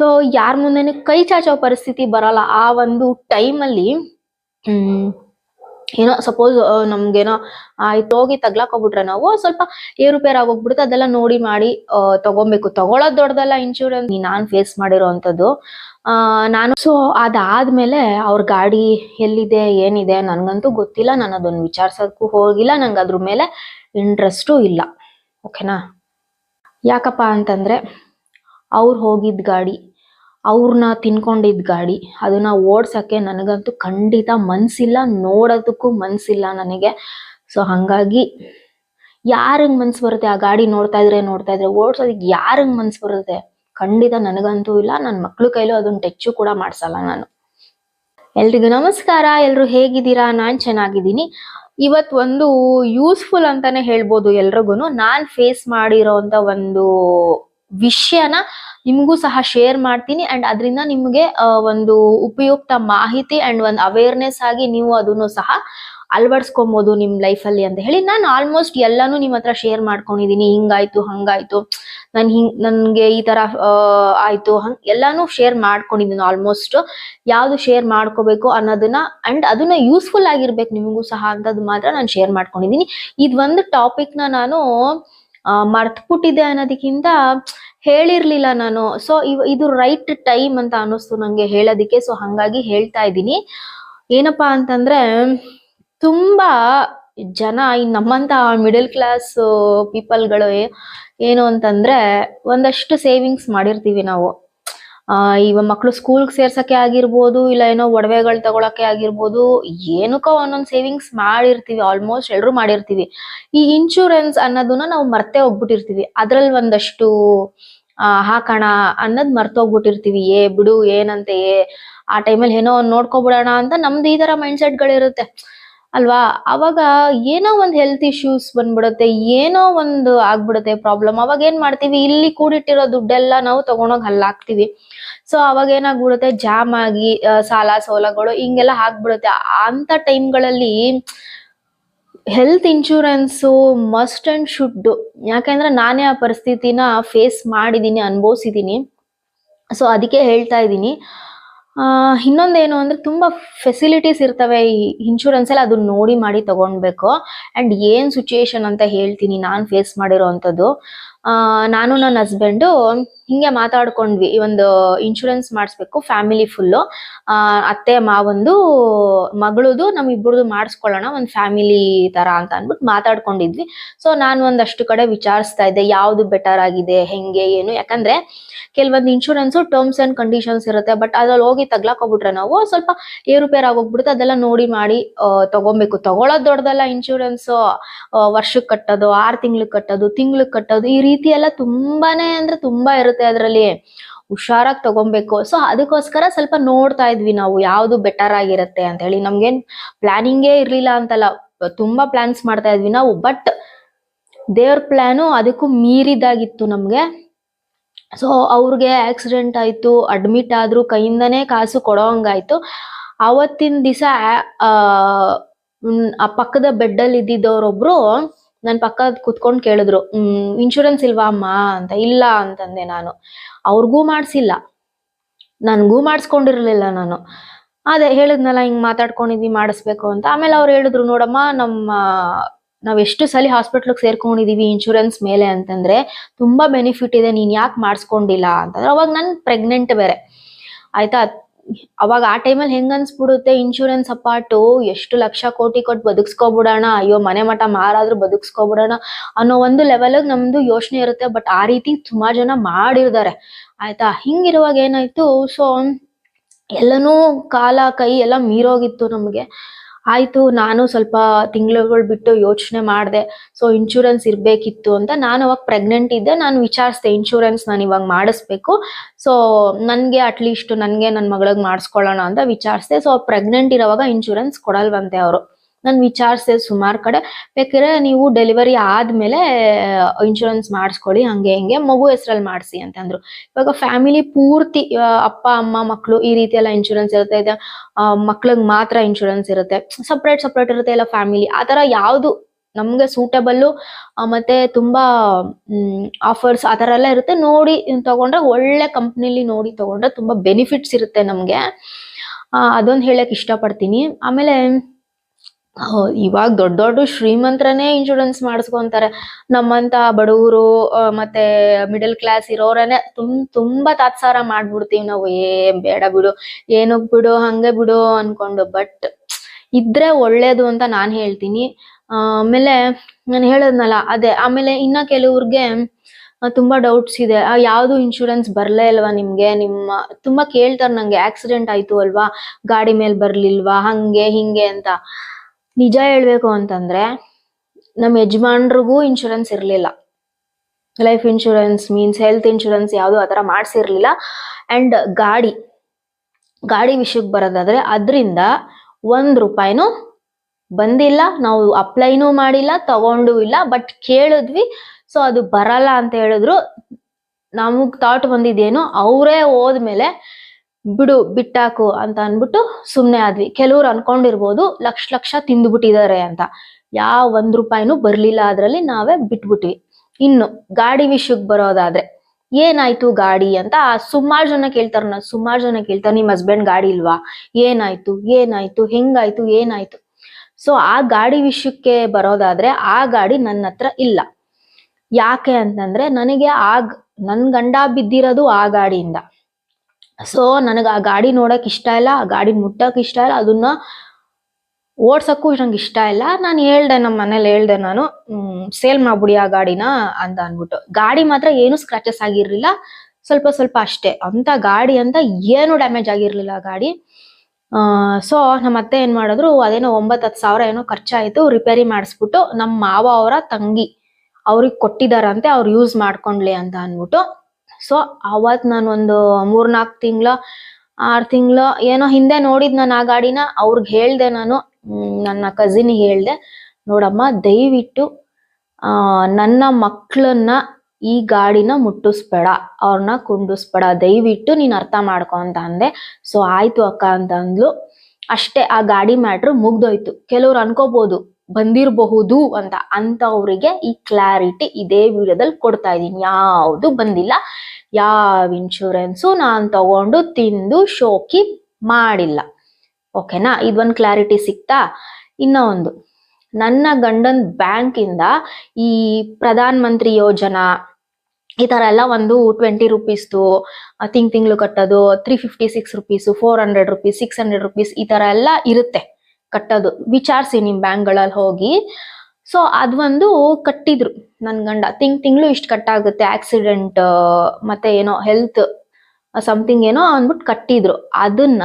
So ಯಾರ ಮುಂದೆನೆ ಕೈ ಚಾಚೋ ಪರಿಸ್ಥಿತಿ ಬರಲ್ಲ. ಆ ಒಂದು ಟೈಮಲ್ಲಿ, ಹ್ಮ್, ಏನೋ ಸಪೋಸ್ ನಮ್ಗೇನೋ ಆಯ್ತು, ಹೋಗಿ ತಗ್ಲಾಕ್ ಹೋಗ್ಬಿಟ್ರೆ ನಾವು ಸ್ವಲ್ಪ ಏರುಪೇರ್ ಆಗೋಗ್ಬಿಡುತ್ತೆ. ಅದೆಲ್ಲ ನೋಡಿ ಮಾಡಿ ತಗೊಬೇಕು. ತಗೊಳೋದ್ ದೊಡ್ಡದಲ್ಲ ಇನ್ಶೂರೆನ್ಸ್ ನಾನ್ ಫೇಸ್ ಮಾಡಿರೋಂಥದ್ದು ಆ, ನಾನು ಸೊ ಅದಾದ್ಮೇಲೆ ಅವ್ರ ಗಾಡಿ ಎಲ್ಲಿದೆ, ಏನಿದೆ ನನ್ಗಂತೂ ಗೊತ್ತಿಲ್ಲ. ನಾನು ಅದನ್ನ ವಿಚಾರ್ಸೋದಕ್ಕೂ ಹೋಗಿಲ್ಲ. ನಂಗೆ ಅದ್ರ ಮೇಲೆ ಇಂಟ್ರೆಸ್ಟು ಇಲ್ಲ. ಓಕೆನಾ ಯಾಕಪ್ಪ ಅಂತಂದ್ರೆ, ಅವ್ರು ಹೋಗಿದ್ದ ಗಾಡಿ ಅವ್ರನ್ನ ತಿನ್ಕೊಂಡಿದ್ ಗಾಡಿ, ಅದನ್ನ ಓಡ್ಸಕ್ಕೆ ನನಗಂತೂ ಖಂಡಿತ ಮನಸ್ಸಿಲ್ಲ ನೋಡೋದಕ್ಕೂ ಮನಸ್ಸಿಲ್ಲ ನನಗೆ. ಸೊ ಹಂಗಾಗಿ ಯಾರಿಗೆ ಮನ್ಸು ಬರುತ್ತೆ ಆ ಗಾಡಿ ನೋಡ್ತಾ ಇದ್ರೆ ನೋಡ್ತಾ ಇದ್ರೆ ಓಡ್ಸೋದಕ್ಕೆ ಯಾರಿಗೆ ಮನ್ಸು ಬರುತ್ತೆ? ಖಂಡಿತ ನನಗಂತೂ ಇಲ್ಲ ನನ್ನ ಮಕ್ಳ ಕೈಲೂ ಅದನ್ನ ಟೆಚ್ಚು ಕೂಡ ಮಾಡ್ಸಲ್ಲ ನಾನು. ಎಲ್ರಿಗೂ ನಮಸ್ಕಾರ, ಎಲ್ರು ಹೇಗಿದ್ದೀರಾ? ನಾನ್ ಚೆನ್ನಾಗಿದ್ದೀನಿ. ಇವತ್ತು ಒಂದು ಯೂಸ್ಫುಲ್ ಅಂತಾನೆ ಹೇಳ್ಬೋದು ಎಲ್ರಿಗೂ ನಾನು ಫೇಸ್ ಮಾಡಿರೋಂತ ಒಂದು ವಿಷಯನ ನಿಮಗೂ ಸಹ ಶೇರ್ ಮಾಡ್ತೀನಿ ಅಂಡ್ ಅದರಿಂದ ನಿಮಗೆ ಒಂದು ಉಪಯುಕ್ತ ಮಾಹಿತಿ ಅಂಡ್ ಒಂದು ಅವೇರ್ನೆಸ್ ಆಗಿ ನೀವು ಅದನ್ನು ಸಹ ಅಳವಡಿಸ್ಕೊಬೋದು ನಿಮ್ಮ ಲೈಫಲ್ಲಿ ಅಂತ ಹೇಳಿ. ನಾನು ಆಲ್ಮೋಸ್ಟ್ ಎಲ್ಲಾನು ನಿಮ್ಮ ಹತ್ರ ಶೇರ್ ಮಾಡ್ಕೊಂಡಿದ್ದೀನಿ ಹಿಂಗಾಯ್ತು, ಹಂಗಾಯ್ತು, ನನ್ ಹಿಂಗ್, ನನ್ಗೆ ಈ ತರ ಆಯ್ತು, ಹಂಗ್ ಎಲ್ಲಾನು ಶೇರ್ ಮಾಡ್ಕೊಂಡಿದ್ದೀನಿ ಆಲ್ಮೋಸ್ಟ್ ಯಾವ್ದು ಶೇರ್ ಮಾಡ್ಕೋಬೇಕು ಅನ್ನೋದನ್ನ ಅಂಡ್ ಅದನ್ನ ಯೂಸ್ಫುಲ್ ಆಗಿರ್ಬೇಕು ನಿಮಗೂ ಸಹ ಅಂತದ್ ಮಾತ್ರ ನಾನು ಶೇರ್ ಮಾಡ್ಕೊಂಡಿದ್ದೀನಿ ಇದ್ ಒಂದು ಟಾಪಿಕ್ನ ನಾನು ಮರ್ತ್ಬಿಟ್ಟಿದೆ ಅನ್ನೋದಕ್ಕಿಂತ ಹೇಳಿರ್ಲಿಲ್ಲ ನಾನು. ಸೊ ಇದು ರೈಟ್ ಟೈಮ್ ಅಂತ ಅನ್ನಿಸ್ತು ನಂಗೆ ಹೇಳೋದಿಕ್ಕೆ. ಸೊ ಹಂಗಾಗಿ ಹೇಳ್ತಾ ಇದ್ದೀನಿ. ಏನಪ್ಪಾ ಅಂತಂದ್ರೆ, ತುಂಬಾ ಜನ, ಈ ನಮ್ಮಂತ ಮಿಡಲ್ ಕ್ಲಾಸ್ ಪೀಪಲ್ಗಳು ಏನು ಅಂತಂದ್ರೆ, ಒಂದಷ್ಟು ಸೇವಿಂಗ್ಸ್ ಮಾಡಿರ್ತೀವಿ ನಾವು. ಆ, ಇವ ಮಕ್ಳು ಸ್ಕೂಲ್ ಸೇರ್ಸಕ್ಕೆ ಆಗಿರ್ಬೋದು, ಇಲ್ಲ ಏನೋ ಒಡವೆಗಳು ತಗೊಳಕ್ಕೆ ಆಗಿರ್ಬೋದು, ಏನಕ್ಕೋ ಒಂದೊಂದ್ ಸೇವಿಂಗ್ಸ್ ಮಾಡಿರ್ತೀವಿ ಆಲ್ಮೋಸ್ಟ್ ಎಲ್ರು ಮಾಡಿರ್ತೀವಿ. ಈ ಇನ್ಶೂರೆನ್ಸ್ ಅನ್ನೋದನ್ನ ನಾವು ಮರ್ತೆ ಹೋಗ್ಬಿಟ್ಟಿರ್ತೀವಿ. ಅದ್ರಲ್ಲಿ ಒಂದಷ್ಟು, ಆ, ಹಾಕೋಣ ಅನ್ನೋದ್ ಮರ್ತೋಗ್ಬಿಟ್ಟಿರ್ತೀವಿ. ಏ, ಬಿಡು, ಏನಂತೆ ಆ ಟೈಮಲ್ಲಿ ಏನೋ ನೋಡ್ಕೊಬಿಡೋಣ ಅಂತ ನಮ್ದು ಈ ತರ ಮೈಂಡ್ ಸೆಟ್ಗಳಿರುತ್ತೆ ಅಲ್ವಾ? ಅವಾಗ ಏನೋ ಒಂದು ಹೆಲ್ತ್ ಇಶ್ಯೂಸ್ ಬಂದ್ಬಿಡುತ್ತೆ, ಏನೋ ಒಂದು ಆಗ್ಬಿಡುತ್ತೆ ಪ್ರಾಬ್ಲಮ್ ಅವಾಗ ಏನ್ ಮಾಡ್ತೀವಿ? ಇಲ್ಲಿ ಕೂಡಿಟ್ಟಿರೋ ದುಡ್ಡೆಲ್ಲ ನಾವು ತಗೊಂಡೋಗಿ ಹಲ್ಲಾಕ್ತಿವಿ ಸೊ ಅವಾಗ ಏನಾಗ್ಬಿಡುತ್ತೆ? ಜಾಮ್ ಆಗಿ ಸಾಲ ಸೋಲಗಳು ಹಿಂಗೆಲ್ಲ ಆಗ್ಬಿಡುತ್ತೆ. ಅಂತ ಟೈಮ್ಗಳಲ್ಲಿ health insurance must and should ಯಾಕಂದ್ರೆ ನಾನೇ ಆ ಪರಿಸ್ಥಿತಿನ ಫೇಸ್ ಮಾಡಿದೀನಿ, ಅನುಭವಿಸಿದೀನಿ. ಸೊ ಅದಕ್ಕೆ ಹೇಳ್ತಾ ಇದ್ದೀನಿ. ಇನ್ನೊಂದೇನು ಅಂದ್ರೆ ತುಂಬಾ ಫೆಸಿಲಿಟೀಸ್ ಇರ್ತವೆ ಈ ಇನ್ಶೂರೆನ್ಸ್ ಅಲ್ಲಿ, ಅದನ್ನ ನೋಡಿ ಮಾಡಿ ತಗೊಳ್ಬೇಕು ಅಂಡ್ ಏನ್ ಸಿಚುಯೇಷನ್ ಅಂತ ಹೇಳ್ತೀನಿ, ನಾನು ಫೇಸ್ ಮಾಡಿರೋಂಥದ್ದು. ಆ, ನಾನು ನನ್ನ ಹಸ್ಬೆಂಡು ಹಿಂಗೆ ಮಾತಾಡ್ಕೊಂಡ್ವಿ. ಈ ಒಂದು ಇನ್ಶೂರೆನ್ಸ್ ಮಾಡಿಸ್ಬೇಕು ಫ್ಯಾಮಿಲಿ ಫುಲ್ಲು ಅತ್ತೆ, ಮಾವಂದು, ಮಗಳದು ನಮ್ ಇಬ್ಬರದು ಮಾಡಿಸ್ಕೊಳ್ಳೋಣ, ಒಂದು ಫ್ಯಾಮಿಲಿ ತರ ಅಂತ ಅಂದ್ಬಿಟ್ಟು ಮಾತಾಡ್ಕೊಂಡಿದ್ವಿ. ಸೊ ನಾನು ಒಂದಷ್ಟು ಕಡೆ ವಿಚಾರಿಸ್ತಾ ಇದ್ದೆ, ಯಾವುದು ಬೆಟರ್ ಆಗಿದೆ, ಹೆಂಗೆ, ಏನು. ಯಾಕಂದ್ರೆ, ಕೆಲವೊಂದು ಇನ್ಶೂರೆನ್ಸು ಟರ್ಮ್ಸ್ ಅಂಡ್ ಕಂಡೀಷನ್ಸ್ ಇರುತ್ತೆ ಬಟ್ ಅದ್ರಲ್ಲಿ ಹೋಗಿ ತಗ್ಲಾಕ್ ಹೋಗ್ಬಿಟ್ರೆ ನಾವು ಸ್ವಲ್ಪ ಏರುಪೇರ್ ಆಗೋಗ್ಬಿಡುತ್ತೆ. ಅದೆಲ್ಲ ನೋಡಿ ಮಾಡಿ ತೊಗೊಬೇಕು ತಗೊಬೇಕು. ತಗೊಳೋದ್ ದೊಡ್ಡದಲ್ಲ ಇನ್ಶೂರೆನ್ಸು ವರ್ಷಕ್ಕೆ ಕಟ್ಟೋದು, ಆರು ತಿಂಗ್ಳಿಗೆ ಕಟ್ಟೋದು ತಿಂಗ್ಳಿಗೆ ಕಟ್ಟೋದು, ಈ ರೀತಿ ಎಲ್ಲ ತುಂಬಾನೇ ಅಂದ್ರೆ ತುಂಬಾ ಇರುತ್ತೆ. ಅದ್ರಲ್ಲಿ ಹುಷಾರಾಗಿ ತಗೊಬೇಕು. ಸೊ ಅದಕ್ಕೋಸ್ಕರ ಸ್ವಲ್ಪ ನೋಡ್ತಾ ಇದ್ವಿ ನಾವು ಯಾವ್ದು ಬೆಟರ್ ಆಗಿರುತ್ತೆ ಅಂತ ಹೇಳಿ. ನಮ್ಗೇನ್ ಪ್ಲಾನಿಂಗೇ ಇರ್ಲಿಲ್ಲ ಅಂತಲ್ಲ. ತುಂಬಾ ಪ್ಲಾನ್ಸ್ ಮಾಡ್ತಾ ಇದ್ವಿ ನಾವು ಬಟ್ ದೇವ್ರ ಪ್ಲಾನು ಅದಕ್ಕೂ ಮೀರಿದಾಗಿತ್ತು ನಮ್ಗೆ. ಸೊ ಅವ್ರಿಗೆ ಆಕ್ಸಿಡೆಂಟ್ ಆಯ್ತು ಅಡ್ಮಿಟ್ ಆದ್ರು, ಕೈಯಿಂದನೇ ಕಾಸು ಕೊಡೋಂಗಾಯ್ತು. ಅವತ್ತಿನ ದಿವಸ ಆ ಪಕ್ಕದ ಬೆಡ್ ಅಲ್ಲಿ ಇದ್ದಿದ್ದವ್ರೊಬ್ರು ನನ್ ಪಕ್ಕ ಕುತ್ಕೊಂಡ್ ಕೇಳಿದ್ರು, ಹ್ಮ್ ಇನ್ಶೂರೆನ್ಸ್ ಇಲ್ವಾ ಅಮ್ಮ? ಅಂತ, ಇಲ್ಲ, ಅಂತಂದೆ ನಾನು. ಅವ್ರಿಗೂ ಮಾಡ್ಸಿಲ್ಲ. ನನ್ಗೂ ಮಾಡಿಸ್ಕೊಂಡಿರ್ಲಿಲ್ಲ ನಾನು. ಅದೇ, ಹೇಳಿದ್ನಲ್ಲ, ಹಿಂಗ್ ಮಾತಾಡ್ಕೊಂಡಿದ್ವಿ ಮಾಡಿಸ್ಬೇಕು ಅಂತ. ಆಮೇಲೆ ಅವ್ರು ಹೇಳಿದ್ರು, ನೋಡಮ್ಮ, ನಮ್ಮ, ನಾವ್ ಎಷ್ಟು ಸಲ ಹಾಸ್ಪಿಟ್ಲಿಗೆ ಸೇರ್ಕೊಂಡಿದೀವಿ ಇನ್ಶೂರೆನ್ಸ್ ಮೇಲೆ ಅಂತಂದ್ರೆ ತುಂಬಾ ಬೆನಿಫಿಟ್ ಇದೆ, ನೀನ್ ಯಾಕೆ ಮಾಡಿಸ್ಕೊಂಡಿಲ್ಲ? ಅಂತಂದ್ರೆ, ಅವಾಗ ನನ್ ಪ್ರೆಗ್ನೆಂಟ್ ಬೇರೆ. ಆಯ್ತಾ? ಅವಾಗ ಆ ಟೈಮಲ್ಲಿ ಹೆಂಗ್ ಅನ್ಸ್ಬಿಡುತ್ತೆ? ಇನ್ಶೂರೆನ್ಸ್ ಅಪಾರ್ಟು ಎಷ್ಟು ಲಕ್ಷ ಕೋಟಿ ಕೊಟ್ಟು ಬದುಕ್ಸ್ಕೊಬಿಡೋಣ? ಅಯ್ಯೋ, ಮನೆ ಮಠ ಮಾರಾದ್ರೂ ಬದುಕ್ಸ್ಕೊಬಿಡೋಣ ಅನ್ನೋ ಒಂದು ಲೆವೆಲ್ ನಮ್ದು ಯೋಚನೆ ಇರುತ್ತೆ. ಬಟ್ ಆ ರೀತಿ ತುಂಬಾ ಜನ ಮಾಡಿರ್ತಾರೆ. ಆಯ್ತಾ? ಹಿಂಗಿರುವಾಗ ಏನಾಯ್ತು? ಸೊ ಎಲ್ಲನೂ ಕಾಲ ಕೈ ಎಲ್ಲ ಮೀರೋಗಿತ್ತು ನಮಗೆ. ಆಯ್ತು, ನಾನು ಸ್ವಲ್ಪ ತಿಂಗಳುಗಳು ಬಿಟ್ಟು ಯೋಚನೆ ಮಾಡಿದೆ. ಸೊ ಇನ್ಶೂರೆನ್ಸ್ ಇರಬೇಕಿತ್ತು ಅಂತ ನಾನು ಅವಾಗ ಪ್ರೆಗ್ನೆಂಟ್ ಇದ್ದೆ. ನಾನು ವಿಚಾರಿಸ್ದೆ ಇನ್ಶೂರೆನ್ಸ್ ನಾನು ಇವಾಗ ಮಾಡಿಸ್ಬೇಕು. ಸೊ ನನಗೆ ಅಟ್ಲೀಸ್ಟ್ ನನಗೆ ನನ್ನ ಮಗಳಿಗೆ ಮಾಡಿಸ್ಕೊಳ್ಳೋಣ ಅಂತ ವಿಚಾರಿಸ್ದೆ. ಸೊ ಪ್ರೆಗ್ನೆಂಟ್ ಇರೋವಾಗ ಇನ್ಶೂರೆನ್ಸ್ ಕೊಡಲ್ವಂತೆ ಅವರು. ನಾನು ವಿಚಾರಿಸಿದೆ ಸುಮಾರು ಕಡೆ. ಬೇಕಿದ್ರೆ ನೀವು ಡೆಲಿವರಿ ಆದ್ಮೇಲೆ ಇನ್ಶೂರೆನ್ಸ್ ಮಾಡಿಸ್ಕೊಳ್ಳಿ ಹಂಗೆ ಹಿಂಗೆ ಮಗು ಹೆಸರಲ್ಲಿ ಮಾಡಿಸಿ ಅಂತಂದ್ರು. ಇವಾಗ ಫ್ಯಾಮಿಲಿ ಪೂರ್ತಿ ಅಪ್ಪ, ಅಮ್ಮ ಮಕ್ಕಳು ಈ ರೀತಿ ಎಲ್ಲ ಇನ್ಶೂರೆನ್ಸ್ ಇರುತ್ತೆ. ಇದೆ ಮಕ್ಳಿಗೆ ಮಾತ್ರ ಇನ್ಶೂರೆನ್ಸ್ ಇರುತ್ತೆ. ಸಪ್ರೇಟ್ ಸಪ್ರೇಟ್ ಇರುತ್ತೆ ಎಲ್ಲ ಫ್ಯಾಮಿಲಿ ಆ ಯಾವುದು ಯಾವ್ದು ನಮ್ಗೆ ಸೂಟಬಲ್ ಮತ್ತೆ ತುಂಬಾ ಆಫರ್ಸ್ ಆ ತರ ಎಲ್ಲ ಇರುತ್ತೆ. ನೋಡಿ, ತಗೊಂಡ್ರೆ ಒಳ್ಳೆ ಕಂಪ್ನಿಲಿ ನೋಡಿ ತಗೊಂಡ್ರೆ ತುಂಬಾ ಬೆನಿಫಿಟ್ಸ್ ಇರುತ್ತೆ ನಮ್ಗೆ. ಅದೊಂದು ಹೇಳಕ್ ಇಷ್ಟಪಡ್ತೀನಿ. ಆಮೇಲೆ ಇವಾಗ ದೊಡ್ಡ ದೊಡ್ಡ ಶ್ರೀಮಂತರನೇ ಇನ್ಶೂರೆನ್ಸ್ ಮಾಡಿಸ್ಕೊಂತಾರೆ. ನಮ್ಮಂತ ಬಡವರು ಮತ್ತೆ ಮಿಡಲ್ ಕ್ಲಾಸ್ ಇರೋರನ್ನೇ ತುಂಬ ತುಂಬಾ ತಾತ್ಸಾರ ಮಾಡ್ಬಿಡ್ತೀವಿ ನಾವು. ಏ ಬೇಡ ಬಿಡು ಏನಕ್ ಬಿಡು, ಹಂಗೆ ಬಿಡು ಅನ್ಕೊಂಡು. ಬಟ್ ಇದ್ರೆ ಒಳ್ಳೇದು ಅಂತ ನಾನ್ ಹೇಳ್ತೀನಿ. ಆಮೇಲೆ ನಾನು ಹೇಳದ್ನಲ್ಲ, ಅದೇ, ಆಮೇಲೆ ಇನ್ನ ಕೆಲವ್ರಿಗೆ ತುಂಬಾ ಡೌಟ್ಸ್ ಇದೆ. ಯಾವ್ದು ಇನ್ಶೂರೆನ್ಸ್ ಬರ್ಲೇ ಇಲ್ವಾ ನಿಮ್ಗೆ? ನಿಮ್ಮ, ತುಂಬಾ ಕೇಳ್ತಾರೆ ನಂಗೆ ಆಕ್ಸಿಡೆಂಟ್ ಆಯ್ತು ಅಲ್ವಾ? ಗಾಡಿ ಮೇಲೆ ಬರ್ಲಿಲ್ವಾ? ಹಂಗೆ, ಹಿಂಗೆ ಅಂತ. ನಿಜ ಹೇಳ್ಬೇಕು ಅಂತಂದ್ರೆ ನಮ್ಮ ಯಜಮಾನ್ರಿಗೂ ಇನ್ಶೂರೆನ್ಸ್ ಇರ್ಲಿಲ್ಲ. Life insurance means health insurance ಯಾವುದು ಆತರ ಮಾಡ್ಸಿರ್ಲಿಲ್ಲ. ಅಂಡ್ ಗಾಡಿ ಗಾಡಿ ವಿಷಯಕ್ಕೆ ಬರೋದಾದ್ರೆ ಅದರಿಂದ ಒಂದ್ ರೂಪಾಯಿನೂ ಬಂದಿಲ್ಲ. ನಾವು ಅಪ್ಲೈನೂ ಮಾಡಿಲ್ಲ, ತಗೊಂಡು ಇಲ್ಲ ಬಟ್ ಕೇಳಿದ್ವಿ. ಸೊ ಅದು ಬರಲ್ಲ ಅಂತ ಹೇಳಿದ್ರು. ನಮಗೆ ಥಾಟ್ ಬಂದಿದ್ದೇನು ಅವರೇ ಹೋದ್ಮೇಲೆ ಬಿಡು, ಬಿಟ್ಟಾಕು ಅಂತ ಅನ್ಬಿಟ್ಟು ಸುಮ್ನೆ ಆದ್ವಿ. ಕೆಲವ್ರು ಅನ್ಕೊಂಡಿರ್ಬೋದು, ಲಕ್ಷ ಲಕ್ಷ ತಿಂದ್ಬಿಟ್ಟಿದ್ದಾರೆ ಅಂತ. ಯಾವ ಒಂದ್ ರೂಪಾಯಿನೂ ಬರ್ಲಿಲ್ಲ ಅದ್ರಲ್ಲಿ ನಾವೇ ಬಿಟ್ಬಿಟ್ವಿ. ಇನ್ನು ಗಾಡಿ ವಿಷಯಕ್ಕೆ ಬರೋದಾದ್ರೆ ಏನಾಯ್ತು ಗಾಡಿ ಅಂತ ಸುಮಾರು ಜನ ಕೇಳ್ತಾರ ನಾನು ಸುಮಾರು ಜನ ಕೇಳ್ತಾರೆ, ನಿಮ್ ಹಸ್ಬೆಂಡ್ ಗಾಡಿ ಇಲ್ವಾ? ಏನಾಯ್ತು ಏನಾಯ್ತು, ಹೆಂಗಾಯ್ತು, ಏನಾಯ್ತು? ಸೊ ಆ ಗಾಡಿ ವಿಷಯಕ್ಕೆ ಬರೋದಾದ್ರೆ ಆ ಗಾಡಿ ನನ್ನ ಹತ್ರ ಇಲ್ಲ. ಯಾಕೆ ಅಂತಂದ್ರೆ ನನಗೆ ಆ ನನ್ ಗಂಡ ಬಿದ್ದಿರೋದು ಆ ಗಾಡಿಯಿಂದ. ಸೊ ನನಗೆ ಆ ಗಾಡಿ ನೋಡಕ್ ಇಷ್ಟ ಇಲ್ಲ, ಆ ಗಾಡಿ ಮುಟ್ಟಕ್ ಇಷ್ಟ ಇಲ್ಲ, ಅದನ್ನ ಓಡ್ಸಕ್ಕೂ ನಂಗೆ ಇಷ್ಟ ಇಲ್ಲ. ನಾನು ಹೇಳ್ದೆ ನಮ್ಮ ಮನೇಲಿ ಹೇಳ್ದೆ ನಾನು ಸೇಲ್ ಮಾಡ್ಬಿಡಿ ಆ ಗಾಡಿನ, ಅಂತ ಅಂದ್ಬಿಟ್ಟು. ಗಾಡಿ ಮಾತ್ರ ಏನು ಸ್ಕ್ರಾಚಸ್ ಆಗಿರ್ಲಿಲ್ಲ, ಸ್ವಲ್ಪ ಸ್ವಲ್ಪ ಅಷ್ಟೇ. ಅಂತ ಗಾಡಿ ಅಂತ ಏನು ಡ್ಯಾಮೇಜ್ ಆಗಿರ್ಲಿಲ್ಲ ಆ ಗಾಡಿ. ಸೊ ನಮ್ಮ ಅತ್ತೆ ಏನ್ ಮಾಡಿದ್ರು, ಅದೇನೋ ಒಂಬತ್ ಹತ್ತು ಸಾವಿರ ಏನೋ ಖರ್ಚಾಯಿತು ರಿಪೇರಿ ಮಾಡಿಸ್ಬಿಟ್ಟು ನಮ್ಮ ಮಾವ ಅವರ ತಂಗಿ ಅವ್ರಿಗೆ ಕೊಟ್ಟಿದಾರಂತೆ, ಅವ್ರು ಯೂಸ್ ಮಾಡ್ಕೊಂಡ್ಲಿ ಅಂತ ಅನ್ಬಿಟ್ಟು ಸೊ ಅವತ್ ನಾನು ಒಂದು ಮೂರ್ನಾಲ್ಕು ತಿಂಗಳ, ಆರ್ ತಿಂಗಳ ಏನೋ ಹಿಂದೆ ನೋಡಿದ್ ನಾನು ಆ ಗಾಡಿನ, ಅವ್ರಿಗೆ ಹೇಳ್ದೆ ನಾನು ನನ್ನ ಕಸಿನ್ ಹೇಳ್ದೆ, ನೋಡಮ್ಮ, ದಯವಿಟ್ಟು ನನ್ನ ಮಕ್ಕಳನ್ನ ಈ ಗಾಡಿನ ಮುಟ್ಟಿಸ್ಬೇಡ ಅವ್ರನ್ನ ಕುಂಡಿಸ್ಬೇಡ, ದಯವಿಟ್ಟು ನೀನ್ ಅರ್ಥ ಮಾಡ್ಕೊ ಅಂತ ಅಂದೆ. ಸೊ ಆಯ್ತು ಅಕ್ಕ ಅಂತ ಅಂದ್ಲು ಅಷ್ಟೇ, ಆ ಗಾಡಿ ಮ್ಯಾಟ್ರ್ ಮುಗ್ದೋಯ್ತು. ಕೆಲವ್ರು ಅನ್ಕೋಬಹುದು ಬಂದಿರಬಹುದು ಅಂತ ಅಂತವ್ರಿಗೆ ಈ ಕ್ಲಾರಿಟಿ ಇದೇ ವಿಡಿಯೋದಲ್ಲಿ ಕೊಡ್ತಾ ಇದ್ದೀನಿ. ಯಾವುದು ಬಂದಿಲ್ಲ. ಯಾವ ಇನ್ಶೂರೆನ್ಸು ನಾನು ತಗೊಂಡು ತಿಂದು ಶೋಕಿ ಮಾಡಿಲ್ಲ. ಓಕೆನಾ ಇದೊಂದು ಕ್ಲಾರಿಟಿ ಸಿಕ್ತಾ? ಇನ್ನ ಒಂದು ನನ್ನ ಗಂಡನ್ ಬ್ಯಾಂಕ್ ಇಂದ ಈ ಪ್ರಧಾನ ಮಂತ್ರಿ ಯೋಜನಾ, ಈ ತರ ಎಲ್ಲ ಒಂದು ಟ್ವೆಂಟಿ ರುಪೀಸ್ದು ತಿಂಗ್ ತಿಂಗಳು ಕಟ್ಟೋದು three fifty six rupees four hundred rupees six hundred rupees ಈ ತರ ಎಲ್ಲ ಇರುತ್ತೆ. ಕಟ್ಟೋದು. ವಿಚಾರಿಸಿ ನಿಮ್ ಬ್ಯಾಂಕ್ಗಳಲ್ಲಿ ಹೋಗಿ. ಸೊ ಅದೊಂದು ಕಟ್ಟಿದ್ರು ನನ್ ಗಂಡ. ತಿಂಗ್ ತಿಂಗಳು ಇಷ್ಟು ಕಟ್ಟಾಗುತ್ತೆ. ಆಕ್ಸಿಡೆಂಟ್ ಮತ್ತೆ ಏನೋ ಹೆಲ್ತ್ ಸಮಥಿಂಗ್ ಏನೋ ಅಂದ್ಬಿಟ್ಟು ಕಟ್ಟಿದ್ರು. ಅದನ್ನ,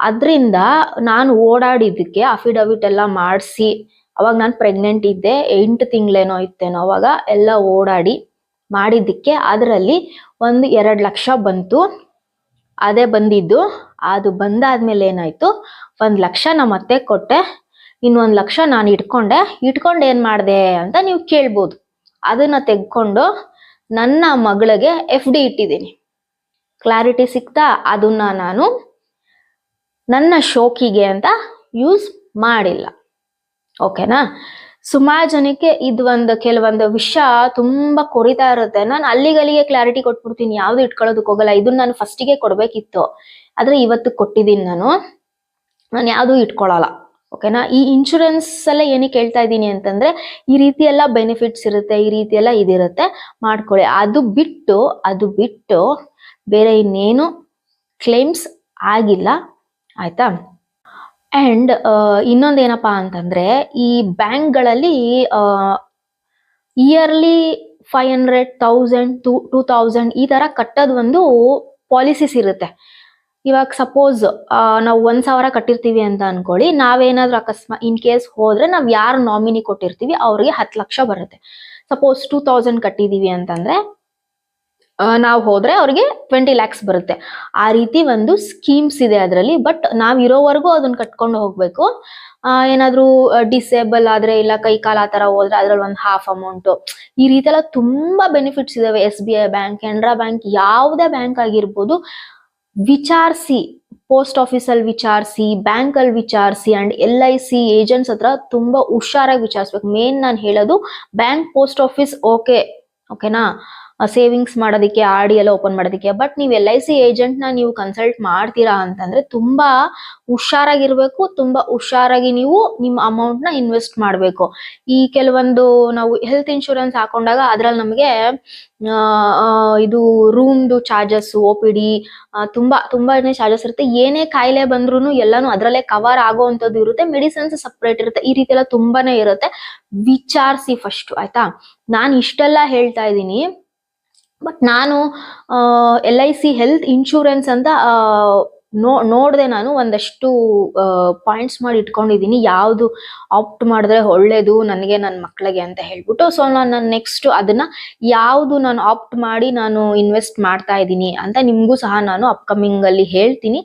ಅದರಿಂದ ನಾನು ಓಡಾಡಿದ್ದಕ್ಕೆ ಅಫಿಡವಿಟ್ ಎಲ್ಲ ಮಾಡಿಸಿ, ಅವಾಗ ನಾನು ಪ್ರೆಗ್ನೆಂಟ್ ಇದ್ದೆ, ಎಂಟು ತಿಂಗಳೇನೋ ಇತ್ತೇನೋ ಅವಾಗ ಎಲ್ಲ ಓಡಾಡಿ ಮಾಡಿದ್ದಕ್ಕೆ ಅದರಲ್ಲಿ ಒಂದು ಎರಡು ಲಕ್ಷ ಬಂತು. ಅದೇ ಬಂದಿದ್ದು. ಅದು ಬಂದಾದ್ಮೇಲೆ ಏನಾಯ್ತು? ಒಂದ್ ಲಕ್ಷ ನಮ್ಮ ಅತ್ತೆ ಕೊಟ್ಟೆ. ಇನ್ನೊಂದ್ ಲಕ್ಷ ನಾನು ಇಟ್ಕೊಂಡೆ. ಇಟ್ಕೊಂಡು ಏನ್ ಮಾಡ್ದೆ ಅಂತ ನೀವು ಕೇಳ್ಬೋದು. ಅದನ್ನ ತೆಗ್ಕೊಂಡು ನನ್ನ ಮಗಳಿಗೆ ಎಫ್ ಡಿ ಇಟ್ಟಿದ್ದೀನಿ. ಕ್ಲಾರಿಟಿ ಸಿಕ್ತಾ? ಅದನ್ನ ನಾನು ನನ್ನ ಶೋಕಿಗೆ ಅಂತ ಯೂಸ್ ಮಾಡಿಲ್ಲ. ಓಕೆನಾ ಸುಮಾರು ಜನಕ್ಕೆ ಇದು ಒಂದು ಕೆಲವೊಂದು ವಿಷಯ ತುಂಬಾ ಕೊರಿತಾ ಇರುತ್ತೆ. ನಾನು ಅಲ್ಲಿಗಲ್ಲಿಗೆ ಕ್ಲಾರಿಟಿ ಕೊಟ್ಬಿಡ್ತೀನಿ. ಯಾವ್ದು ಇಟ್ಕೊಳ್ಳೋದಕ್ಕೆ ಹೋಗಲ್ಲ. ಇದನ್ನ ನಾನು ಫಸ್ಟಿಗೆ ಕೊಡ್ಬೇಕಿತ್ತು. ಆದ್ರೆ ಇವತ್ತು ಕೊಟ್ಟಿದ್ದೀನಿ ನಾನು. ನಾನು ಯಾವುದು ಇಟ್ಕೊಳ್ಳಲ್ಲ ಓಕೆನಾ ಈ ಇನ್ಶೂರೆನ್ಸ್ ಎಲ್ಲ ಏನಕ್ಕೆ ಹೇಳ್ತಾ ಇದ್ದೀನಿ ಅಂತಂದ್ರೆ, ಈ ರೀತಿ ಎಲ್ಲ ಬೆನಿಫಿಟ್ಸ್ ಇರುತ್ತೆ, ಈ ರೀತಿ ಎಲ್ಲ ಇದಿರುತ್ತೆ, ಮಾಡ್ಕೊಳ್ಳಿ. ಅದು ಬಿಟ್ಟು ಅದು ಬಿಟ್ಟು ಬೇರೆ ಇನ್ನೇನು ಕ್ಲೇಮ್ಸ್ ಆಗಿಲ್ಲ. ಆಯ್ತಾ? ಅಂಡ್ ಇನ್ನೊಂದೇನಪ್ಪಾ ಅಂತಂದ್ರೆ, ಈ ಬ್ಯಾಂಕ್ಗಳಲ್ಲಿ yearly five hundred thousand two two thousand ಈ ತರ ಕಟ್ಟೋದು ಒಂದು ಪಾಲಿಸೀಸ್ ಇರುತ್ತೆ. ಇವಾಗ ಸಪೋಸ್ ನಾವು ಒಂದ್ ಸಾವಿರ ಕಟ್ಟಿರ್ತೀವಿ ಅಂತ ಅನ್ಕೊಳ್ಳಿ, ನಾವೇನಾದ್ರೂ ಅಕಸ್ಮಾತ್ ಇನ್ ಕೇಸ್ ಹೋದ್ರೆ ನಾವ್ ಯಾರು ನಾಮಿನಿ ಕೊಟ್ಟಿರ್ತೀವಿ, ಅವ್ರಿಗೆ ಹತ್ತು ಲಕ್ಷ ಬರುತ್ತೆ. ಸಪೋಸ್ ಟೂ ತೌಸಂಡ್ ಕಟ್ಟಿದೀವಿ ಅಂತಂದ್ರೆ ನಾವು ಹೋದ್ರೆ ಅವ್ರಿಗೆ ಟ್ವೆಂಟಿ ಲ್ಯಾಕ್ಸ್ ಬರುತ್ತೆ. ಆ ರೀತಿ ಒಂದು ಸ್ಕೀಮ್ಸ್ ಇದೆ ಅದರಲ್ಲಿ ಬಟ್ ನಾವ್ ಇರೋವರೆಗೂ ಅದನ್ನ ಕಟ್ಕೊಂಡು ಹೋಗ್ಬೇಕು. ಏನಾದ್ರೂ ಡಿಸೇಬಲ್ ಆದ್ರೆ ಇಲ್ಲ, ಕೈ ಕಾಲ ಆ ತರ ಹೋದ್ರೆ ಅದ್ರಲ್ಲಿ ಒಂದು ಹಾಫ್ ಅಮೌಂಟ್ ಈ ರೀತಿ ಎಲ್ಲ ತುಂಬಾ ಬೆನಿಫಿಟ್ಸ್ ಇದಾವೆ. S B I bank Canara bank ಯಾವುದೇ ಬ್ಯಾಂಕ್ ಆಗಿರ್ಬೋದು. ವಿಚಾರಿಸಿ, ಪೋಸ್ಟ್ ಆಫೀಸಲ್ಲಿ ವಿಚಾರಿಸಿ, ಬ್ಯಾಂಕಲ್ಲಿ ವಿಚಾರಿಸಿ and L I C agents ಹತ್ರ ತುಂಬಾ ಹುಷಾರಾಗಿ ವಿಚಾರಿಸ್ಬೇಕು. ಮೇನ್ ನಾನು ಹೇಳೋದು, ಬ್ಯಾಂಕ್ ಪೋಸ್ಟ್ ಆಫೀಸ್ ಓಕೆ ಓಕೆನಾ ಸೇವಿಂಗ್ಸ್ ಮಾಡೋದಕ್ಕೆ ಆರ್ ಎಲ್ಲ ಓಪನ್ ಮಾಡೋದಕ್ಕೆ. ಬಟ್ ನೀವು ಎಲ್ ಐ ಸಿ ಏಜೆಂಟ್ನ ನೀವು ಕನ್ಸಲ್ಟ್ ಮಾಡ್ತೀರಾ ಅಂತಂದ್ರೆ ತುಂಬಾ ಹುಷಾರಾಗಿರ್ಬೇಕು, ತುಂಬಾ ಹುಷಾರಾಗಿ ನೀವು ನಿಮ್ಮ ನ ಇನ್ವೆಸ್ಟ್ ಮಾಡಬೇಕು. ಈ ಕೆಲವೊಂದು ನಾವು ಹೆಲ್ತ್ ಇನ್ಶೂರೆನ್ಸ್ ಹಾಕೊಂಡಾಗ ಅದ್ರಲ್ಲಿ ನಮಗೆ ಇದು ರೂಮ್ದು ಚಾರ್ಜಸ್ ಒ ಪಿ ಡಿ ತುಂಬಾ, ತುಂಬಾನೇ ಚಾರ್ಜಸ್ ಇರುತ್ತೆ. ಏನೇ ಕಾಯಿಲೆ ಬಂದ್ರು ಎಲ್ಲಾನು ಅದರಲ್ಲೇ ಕವರ್ ಆಗುವಂತದ್ದು ಇರುತ್ತೆ. ಮೆಡಿಸಿನ್ಸ್ ಸಪ್ರೇಟ್ ಇರುತ್ತೆ. ಈ ರೀತಿ ಎಲ್ಲ ತುಂಬಾನೇ ಇರುತ್ತೆ. ವಿಚಾರಿಸಿ ಫಸ್ಟ್ ಆಯ್ತಾ? ನಾನು ಇಷ್ಟೆಲ್ಲ ಹೇಳ್ತಾ ಇದ್ದೀನಿ. ಬಟ್ ನಾನು L I C health insurance ಅಂತ ನೋ, ನೋಡಿದೆ ನಾನು ಒಂದಷ್ಟು ಪಾಯಿಂಟ್ಸ್ ಮಾಡಿ ಇಟ್ಕೊಂಡಿದ್ದೀನಿ. ಯಾವುದು ಆಪ್ಟ್ ಮಾಡಿದ್ರೆ ಒಳ್ಳೇದು, ನನಗೆ ನನ್ನ ಮಕ್ಕಳಿಗೆ ಅಂತ ಹೇಳ್ಬಿಟ್ಟು. ಸೊ ನಾನು ನೆಕ್ಸ್ಟ್ ಅದನ್ನ ಯಾವುದು ನಾನು ಆಪ್ಟ್ ಮಾಡಿ ನಾನು ಇನ್ವೆಸ್ಟ್ ಮಾಡ್ತಾ ಇದ್ದೀನಿ ಅಂತ ನಿಮಗೂ ಸಹ ನಾನು ಅಪ್ಕಮಿಂಗ್ ಅಲ್ಲಿ ಹೇಳ್ತೀನಿ.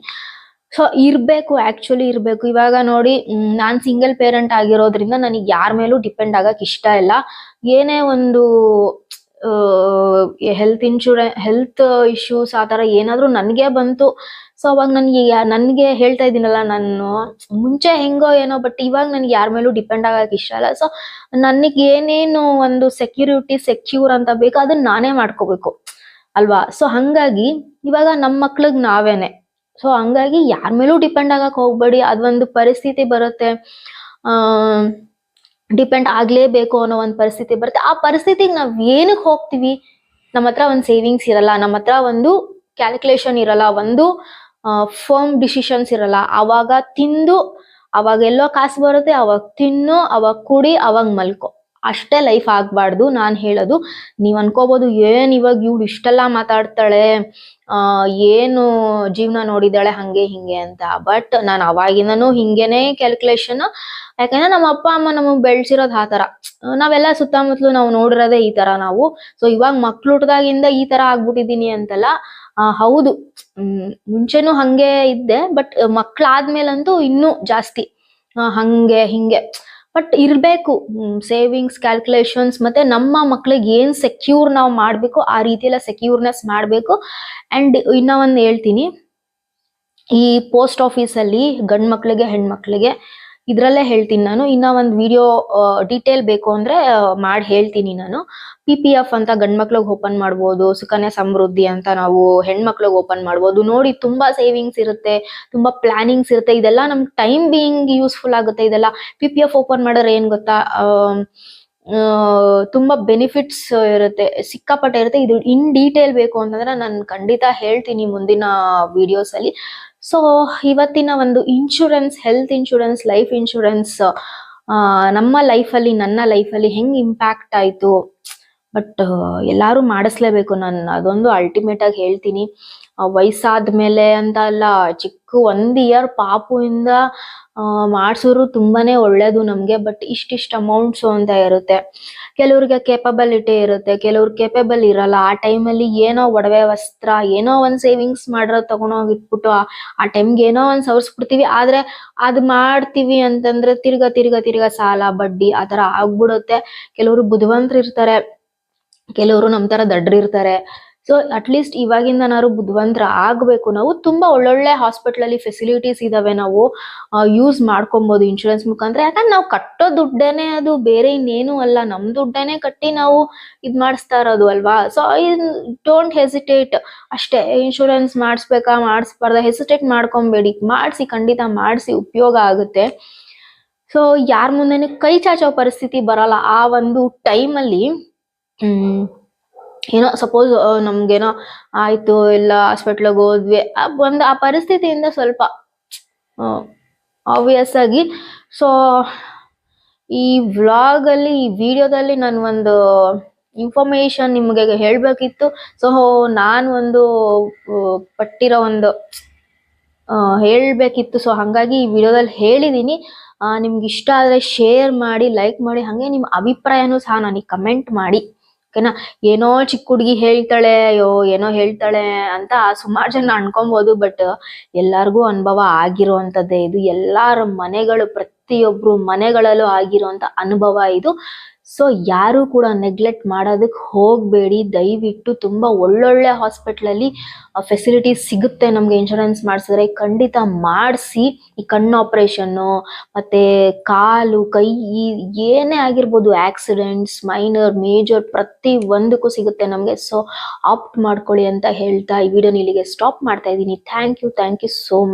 ಸೊ ಇರಬೇಕು ಆಕ್ಚುಲಿ ಇರಬೇಕು. ಇವಾಗ ನೋಡಿ ನಾನು ಸಿಂಗಲ್ ಪೇರೆಂಟ್ ಆಗಿರೋದ್ರಿಂದ ನನಗೆ ಯಾರ ಮೇಲೂ ಡಿಪೆಂಡ್ ಆಗಕ್ಕೆ ಇಷ್ಟ ಇಲ್ಲ. ಏನೇ ಒಂದು ಹೆಲ್ತ್ ಇನ್ಶೂರೆನ್ಸ್ ಹೆಲ್ತ್ ಇಶ್ಯೂಸ್ ಆ ಥರ ಏನಾದರೂ ನನಗೆ ಬಂತು. ಸೊ ಅವಾಗ ನನಗೆ ನನಗೆ ಹೇಳ್ತಾ ಇದ್ದೀನಲ್ಲ ನಾನು, ಮುಂಚೆ ಹೆಂಗೋ ಏನೋ ಬಟ್ ಇವಾಗ ನನಗೆ ಯಾರ ಮೇಲೂ ಡಿಪೆಂಡ್ ಆಗೋಕೆ ಇಷ್ಟ ಇಲ್ಲ. ಸೊ ನನಗೆ ಏನೇನು ಒಂದು ಸೆಕ್ಯೂರಿಟಿ ಸೆಕ್ಯೂರ್ ಅಂತ ಬೇಕು ಅದನ್ನ ನಾನೇ ಮಾಡ್ಕೋಬೇಕು. ಅಲ್ವಾ? ಸೊ ಹಂಗಾಗಿ ಇವಾಗ ನಮ್ಮ ಮಕ್ಳಿಗೆ ನಾವೇನೆ. ಸೊ ಹಂಗಾಗಿ ಯಾರ ಮೇಲೂ ಡಿಪೆಂಡ್ ಆಗಕ್ಕೆ ಹೋಗ್ಬೇಡಿ. ಅದೊಂದು ಪರಿಸ್ಥಿತಿ ಬರುತ್ತೆ. ಆ ಡಿಪೆಂಡ್ ಆಗ್ಲೇಬೇಕು ಅನ್ನೋ ಒಂದು ಪರಿಸ್ಥಿತಿ ಬರುತ್ತೆ. ಆ ಪರಿಸ್ಥಿತಿಗೆ ನಾವ್ ಏನಕ್ಕೆ ಹೋಗ್ತೀವಿ? ನಮ್ಮ ಹತ್ರ ಒಂದು ಸೇವಿಂಗ್ಸ್ ಇರಲ್ಲ, ನಮ್ಮ ಹತ್ರ ಒಂದು ಕ್ಯಾಲ್ಕುಲೇಷನ್ ಇರಲ್ಲ, ಒಂದು ಫರ್ಮ್ ಡಿಸಿಷನ್ಸ್ ಇರಲ್ಲ. ಅವಾಗ ತಿಂದು, ಅವಾಗ ಎಲ್ಲೋ ಕಾಸು ಬರುತ್ತೆ, ಅವಾಗ ತಿನ್ನು, ಅವಾಗ ಕುಡಿ, ಅವಾಗ ಮಲ್ಕೋ. ಅಷ್ಟೇ ಲೈಫ್ ಆಗ್ಬಾರ್ದು. ನಾನ್ ಹೇಳೋದು, ನೀವ್ ಅನ್ಕೋಬಹುದು ಏನ್ ಇವಾಗ ಇವ್ಳು ಇಷ್ಟೆಲ್ಲ ಮಾತಾಡ್ತಾಳೆ ಏನು ಜೀವನ ನೋಡಿದಾಳೆ ಹಂಗೆ ಹಿಂಗೆ ಅಂತ. ಬಟ್ ನಾನು ಅವಾಗಿನೂ ಹಿಂಗೇನೆ ಕ್ಯಾಲ್ಕುಲೇಷನ್ ಯಾಕಂದ್ರೆ ನಮ್ಮ ಅಪ್ಪ, ಅಮ್ಮ ನಮಗೆ ಬೆಳ್ಸಿರೋದ್ ಆ ತರ ನಾವೆಲ್ಲ ಸುತ್ತಮುತ್ತಲು ನಾವು ನೋಡಿರೋದೇ ಈ ತರ ನಾವು. ಸೊ ಇವಾಗ ಮಕ್ಳು ಹುಟ್ದಾಗಿಂದ ಈ ತರ ಆಗ್ಬಿಟ್ಟಿದೀನಿ ಅಂತಲ್ಲ ಹೌದು. ಮುಂಚೆನೂ ಹಂಗೆ ಇದ್ದೆ ಬಟ್ ಮಕ್ಳಾದ್ಮೇಲಂತೂ ಇನ್ನೂ ಜಾಸ್ತಿ ಹಂಗೆ ಹಿಂಗೆ. ಬಟ್ ಇರಬೇಕು ಸೇವಿಂಗ್ಸ್ ಕ್ಯಾಲ್ಕುಲೇಷನ್ಸ್ ಮತ್ತೆ ನಮ್ಮ ಮಕ್ಳಿಗೆ ಏನ್ ಸೆಕ್ಯೂರ್ ನಾವು ಮಾಡಬೇಕು ಆ ರೀತಿಯೆಲ್ಲ ಸೆಕ್ಯೂರ್ನೆಸ್ ಮಾಡಬೇಕು. ಅಂಡ್ ಇನ್ನ ಒಂದ್ ಹೇಳ್ತೀನಿ, ಈ ಪೋಸ್ಟ್ ಆಫೀಸ್ ಅಲ್ಲಿ ಮಕ್ಕಳಿಗೆ ಮಕ್ಳಿಗೆ ಹೆಣ್ಮಕ್ಳಿಗೆ ಇದ್ರಲ್ಲೇ ಹೇಳ್ತೀನಿ ನಾನು. ಇನ್ನ ಒಂದ್ ವಿಡಿಯೋ ಡೀಟೇಲ್ ಬೇಕು ಅಂದ್ರೆ ಮಾಡಿ ಹೇಳ್ತೀನಿ ನಾನು. ಪಿ ಪಿ ಎಫ್ ಅಂತ ಗಂಡ್ ಮಕ್ಳಿಗೆ ಓಪನ್ ಮಾಡ್ಬೋದು, ಸುಕನ್ಯಾ ಸಮೃದ್ಧಿ ಅಂತ ನಾವು ಹೆಣ್ಮಕ್ಳಿಗೆ ಓಪನ್ ಮಾಡ್ಬೋದು. ನೋಡಿ ತುಂಬಾ ಸೇವಿಂಗ್ಸ್ ಇರುತ್ತೆ, ತುಂಬಾ ಪ್ಲಾನಿಂಗ್ಸ್ ಇರುತ್ತೆ. ಇದೆಲ್ಲ ನಮ್ ಟೈಮ್ ಬೀಯಿಂಗ್ ಯೂಸ್ಫುಲ್ ಆಗುತ್ತೆ. ಇದೆಲ್ಲ ಪಿ ಪಿ ಎಫ್ ಓಪನ್ ಮಾಡಿದ್ರೆ ಏನ್ ಗೊತ್ತಾ ತುಂಬಾ ಬೆನಿಫಿಟ್ಸ್ ಇರುತ್ತೆ, ಸಿಕ್ಕಾಪಟ್ಟೆ ಇರುತ್ತೆ. ಇದು ಇನ್ ಡೀಟೇಲ್ ಬೇಕು ಅಂತಂದ್ರೆ ನಾನು ಖಂಡಿತ ಹೇಳ್ತೀನಿ ಮುಂದಿನ ವಿಡಿಯೋಸ್ ಅಲ್ಲಿ. ಸೊ ಇವತ್ತಿನ ಒಂದು insurance health insurance life insurance ನಮ್ಮ ಲೈಫಲ್ಲಿ ನನ್ನ ಲೈಫಲ್ಲಿ ಹೆಂಗ್ ಇಂಪ್ಯಾಕ್ಟ್ ಆಯ್ತು? ಬಟ್ ಎಲ್ಲಾರು ಮಾಡಿಸ್ಲೇಬೇಕು ನಾನು. ಅದೊಂದು ಅಲ್ಟಿಮೇಟ್ ಆಗಿ ಹೇಳ್ತೀನಿ. ವಯಸ್ಸಾದ್ಮೇಲೆ ಅಂತ ಅಲ್ಲ, ಚಿಕ್ಕ ಒಂದ್ ಇಯರ್ ಪಾಪುಯಿಂದ ಮಾಡಿಸಿದ್ರು ತುಂಬಾನೇ ಒಳ್ಳೇದು ನಮಗೆ ಬಟ್ ಇಷ್ಟಿಷ್ಟು ಅಮೌಂಟ್ಸ್ ಅಂತ ಇರುತ್ತೆ. ಕೆಲವ್ರಿಗೆ ಕೇಪಬಲಿಟಿ ಇರುತ್ತೆ, ಕೆಲವ್ರು ಕೇಪಬಲ್ ಇರಲ್ಲ. ಆ ಟೈಮಲ್ಲಿ ಏನೋ ಒಡವೆ ವಸ್ತ್ರ, ಏನೋ ಒಂದ್ ಸೇವಿಂಗ್ಸ್ ಮಾಡಿರೋ ತಗೊಂಡೋಗಿಟ್ಬಿಟ್ಟು ಆ- ಟೈಮ್ಗೆ ಏನೋ ಒಂದ್ ಸವರ್ಸ್ಬಿಡ್ತೀವಿ ಆದ್ರೆ ಅದ್ ಮಾಡ್ತೀವಿ ಅಂತಂದ್ರೆ ತಿರ್ಗ ತಿರ್ಗ ತಿರ್ಗ ಸಾಲ, ಬಡ್ಡಿ ಆ ತರ ಆಗ್ಬಿಡುತ್ತೆ. ಕೆಲವರು ಬುದ್ಧಿವಂತರು ಇರ್ತಾರೆ ಕೆಲವರು ನಮ್ ತರ ದಡ್ರು ಇರ್ತಾರೆ ಸೊ ಅಟ್ಲೀಸ್ಟ್ ಇವಾಗಿಂದನಾರು ಬುದ್ಧಿವಂತರ ಆಗ್ಬೇಕು. ನಾವು ತುಂಬಾ ಒಳ್ಳೊಳ್ಳೆ ಹಾಸ್ಪಿಟಲ್ ಅಲ್ಲಿ ಫೆಸಿಲಿಟೀಸ್ ಇದಾವೆ ನಾವು ಯೂಸ್ ಮಾಡ್ಕೊಬಹುದು ಇನ್ಶೂರೆನ್ಸ್ ಮುಖಾಂತರ. ಯಾಕಂದ್ರೆ ನಾವು ಕಟ್ಟೋ ದುಡ್ಡೇನೆ ಅದು ಬೇರೆ ಇನ್ನೇನು ಅಲ್ಲ. ನಮ್ ದುಡ್ಡೇನೆ ಕಟ್ಟಿ ನಾವು ಇದ್ ಮಾಡಿಸ್ತಾ ಇರೋದು ಅಲ್ವಾ? ಸೊ ಡೋಂಟ್ ಹೆಸಿಟೇಟ್ ಅಷ್ಟೇ ಇನ್ಶೂರೆನ್ಸ್ ಮಾಡಿಸ್ಬೇಕಾ, ಮಾಡಿಸ್ಬಾರ್ದ ಹೆಸಿಟೇಟ್ ಮಾಡ್ಕೊಬೇಡಿ. ಮಾಡಿಸಿ, ಖಂಡಿತ ಮಾಡಿಸಿ, ಉಪಯೋಗ ಆಗುತ್ತೆ. ಸೊ ಯಾರ ಮುಂದೆನೂ ಕೈ ಚಾಚೋ ಪರಿಸ್ಥಿತಿ ಬರಲ್ಲ. ಆ ಒಂದು ಟೈಮಲ್ಲಿ ಹ್ಮ್ ಏನೋ ಸಪೋಸ್ ನಮ್ಗೇನೋ ಆಯ್ತು ಎಲ್ಲ ಹಾಸ್ಪಿಟ್ಲಿಗೆ ಹೋದ್ವಿ ಒಂದು ಆ ಪರಿಸ್ಥಿತಿಯಿಂದ ಸ್ವಲ್ಪ ಆಬ್ವಿಯಸ್ ಆಗಿ ಸೊ ಈ ವ್ಲಾಗ್ ಅಲ್ಲಿ ಈ ವಿಡಿಯೋದಲ್ಲಿ ನಾನು ಒಂದು ಇನ್ಫಾರ್ಮೇಶನ್ ನಿಮ್ಗೆ ಹೇಳ್ಬೇಕಿತ್ತು. ಸೊ ನಾನು ಒಂದು ಪಟ್ಟಿರೋ ಒಂದು ಹೇಳಬೇಕಿತ್ತು. ಸೊ ಹಂಗಾಗಿ ಈ ವಿಡಿಯೋದಲ್ಲಿ ಹೇಳಿದೀನಿ. ಆ, ನಿಮ್ಗೆ ಇಷ್ಟ ಆದ್ರೆ ಶೇರ್ ಮಾಡಿ ಲೈಕ್ ಮಾಡಿ ಹಂಗೆ ನಿಮ್ಮ ಅಭಿಪ್ರಾಯನೂ ಸಹ ನನಗೆ ಕಮೆಂಟ್ ಮಾಡಿ. ಓಕೆನಾ ಏನೋ ಚಿಕ್ಕ ಹುಡುಗಿ ಹೇಳ್ತಾಳೆ, ಅಯ್ಯೋ ಏನೋ ಹೇಳ್ತಾಳೆ ಅಂತ ಸುಮಾರು ಜನ ಅನ್ಕೊಬಹುದು ಬಟ್ ಎಲ್ಲಾರ್ಗೂ ಅನುಭವ ಆಗಿರುವಂತದ್ದೇ ಇದು. ಎಲ್ಲಾರ ಮನೆಗಳು ಪ್ರತಿಯೊಬ್ರು ಮನೆಗಳಲ್ಲೂ ಆಗಿರುವಂತ ಅನುಭವ ಇದು. ಸೊ ಯಾರು ಕೂಡ ನೆಗ್ಲೆಕ್ಟ್ ಮಾಡೋದಕ್ಕೆ ಹೋಗಬೇಡಿ. ದಯವಿಟ್ಟು ತುಂಬಾ ಒಳ್ಳೊಳ್ಳೆ ಹಾಸ್ಪಿಟ್ಲಲ್ಲಿ ಫೆಸಿಲಿಟೀಸ್ ಸಿಗುತ್ತೆ ನಮಗೆ ಇನ್ಶೂರೆನ್ಸ್ ಮಾಡಿಸಿದ್ರೆ. ಖಂಡಿತ ಮಾಡಿಸಿ. ಈ ಕಣ್ಣು ಆಪರೇಷನ್ ಮತ್ತೆ ಕಾಲು, ಕೈ ಏನೇ ಆಗಿರ್ಬೋದು ಆಕ್ಸಿಡೆಂಟ್ಸ್ ಮೈನರ್ ಮೇಜರ್ ಪ್ರತಿ ಒಂದಕ್ಕೂ ಸಿಗುತ್ತೆ ನಮಗೆ. ಸೊ ಆಪ್ಟ್ ಮಾಡ್ಕೊಳ್ಳಿ ಅಂತ ಹೇಳ್ತಾ ಈ ವಿಡಿಯೋನ ಇಲ್ಲಿಗೆ ಸ್ಟಾಪ್ ಮಾಡ್ತಾ ಇದ್ದೀನಿ. Thank you thank you so much